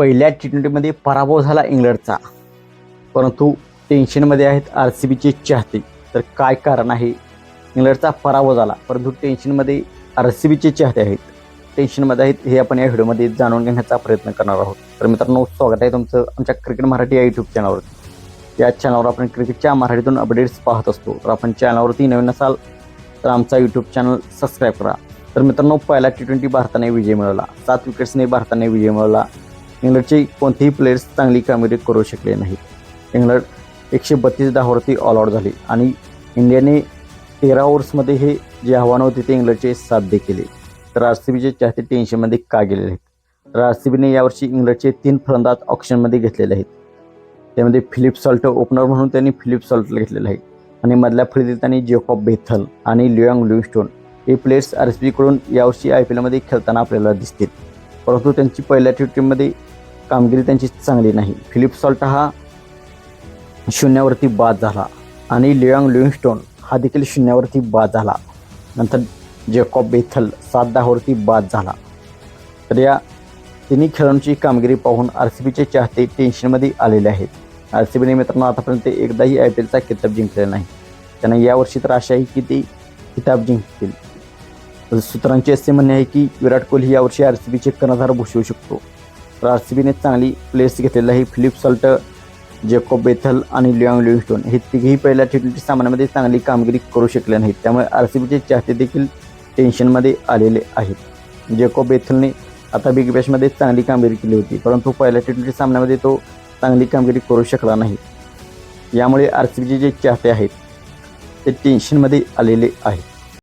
पहिल्या टी ट्वेंटीमध्ये पराभव झाला इंग्लंडचा. परंतु टेन्शनमध्ये आहेत आर सी बीचे चाहते. तर काय कारण आहे? इंग्लंडचा पराभव झाला परंतु टेन्शनमध्ये आर सी बीचे चाहते आहेत. टेन्शनमध्ये आहेत हे आपण या व्हिडिओमध्ये जाणून घेण्याचा प्रयत्न करणार आहोत. तर मित्रांनो स्वागत आहे तुमचं आमच्या क्रिकेट मराठी या यूट्यूब चॅनलवर या चॅनलवर आपण क्रिकेटच्या मराठीतून अपडेट्स पाहत असतो. तर आपण चॅनलवरती नवीन असाल तर आमचा यूट्यूब चॅनल सबस्क्राईब करा. तर मित्रांनो पहिला टी ट्वेंटी भारताने विजय मिळवला. सात विकेट्सने भारताने विजय मिळवला. इंग्लंडचे कोणतेही प्लेयर्स चांगली कामगिरी करू शकले नाहीत. इंग्लंड एकशे बत्तीस धावावरती ऑल आऊट झाली आणि इंडियाने तेरा ओव्हर्समध्ये हे जे आव्हानं होते ते इंग्लंडचे साध्य केले. तर आर सी बीचे चाहते टेन्शनमध्ये का गेलेले आहेत तर आर सी बीने यावर्षी इंग्लंडचे तीन फलंदाज ऑप्शनमध्ये घेतलेले आहेत. त्यामध्ये फिलिप सॉल्ट ओपनर म्हणून त्यांनी फिलिप सॉल्ट घेतलेलं आहे. आणि मधल्या फळीतील त्यांनी जेकॉब बेथल आणि लिओंग लिव्हिस्टोन हे प्लेयर्स आर सी बीकडून यावर्षी आय पी एलमध्ये खेळताना आपल्याला दिसतील. परंतु त्यांची पहिल्या टी ट्वेंटीमध्ये कामगिरी त्यांची चांगली नाही. फिलिप सॉल्ट हा शून्यावरती बाद झाला आणि लियांग लिव्हिस्टोन हा देखील शून्यावरती बाद झाला. नंतर जेकॉब बेथल सात दहावरती बाद झाला. तर या तिन्ही खेळाडूंची कामगिरी पाहून आर सी बीचे चाहते टेन्शनमध्ये आलेले आहेत. आर सी बीने मित्रांनो आतापर्यंत एकदाही आय पी एलचा किताब जिंकलेला नाही. त्यांना यावर्षी तर आशा आहे की ते किताब जिंकतील. सूत्रांचे असे म्हणणे आहे की विराट कोहली यावर्षी आर सी बीचे कर्णधार भूषवू शकतो. तर आर सी बीने चांगली प्लेस घेतलेला आहे. फिलिप सॉल्ट जेकोब बेथल आणि लिओंग लिव्हिस्टोन हे तिघेही पहिल्या टी ट्वेंटी सामन्यामध्ये चांगली कामगिरी करू शकले नाहीत. त्यामुळे आर सी बीचे चाहते देखील टेन्शनमध्ये आलेले आहेत. जेकोब बेथलने आता बिग बॅशमध्ये चांगली कामगिरी केली होती परंतु पहिल्या टी ट्वेंटी सामन्यामध्ये तो चांगली कामगिरी करू शकला नाही. यामुळे आर सी बीचे जे चाहते आहेत ते टेन्शनमध्ये आलेले आहेत.